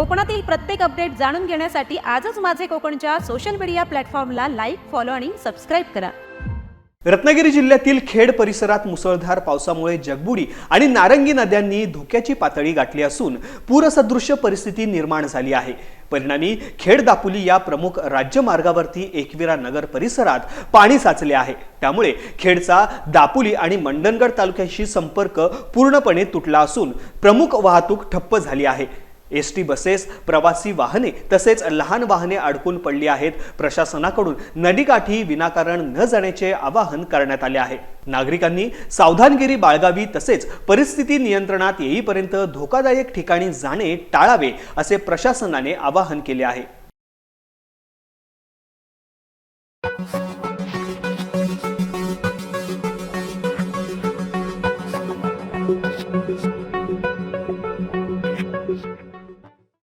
कोकणातील प्रत्येक अपडेट जाणून घेण्यासाठी आजच माझे कोकणच्या सोशल मीडिया प्लॅटफॉर्मला लाईक फॉलो आणि सबस्क्राईब करा. रत्नागिरी जिल्ह्यातील खेड परिसरात मुसळधार पावसामुळे जगबुडी आणि नारंगी नद्यांनी धोक्याची पातळी गाठली असून पूरसदृश्य परिस्थिती निर्माण झाली आहे. परिणामी खेड दापोली या प्रमुख राज्यमार्गावरती एकविरा नगर परिसरात पाणी साचले आहे. त्यामुळे खेडचा दापोली आणि मंडणगड तालुक्याशी संपर्क पूर्णपणे तुटला असून प्रमुख वाहतूक ठप्प झाली आहे. एस टी बसेस प्रवासी वाहने तसेच लहान वाहने अडकून पडली आहेत. प्रशासनाकडून नदीकाठी विनाकारण न जाण्याचे आवाहन करण्यात आले आहे. नागरिकांनी सावधानगिरी बाळगावी तसेच परिस्थिती नियंत्रणात येईपर्यंत धोकादायक ठिकाणी जाणे टाळावे असे प्रशासनाने आवाहन केले आहे.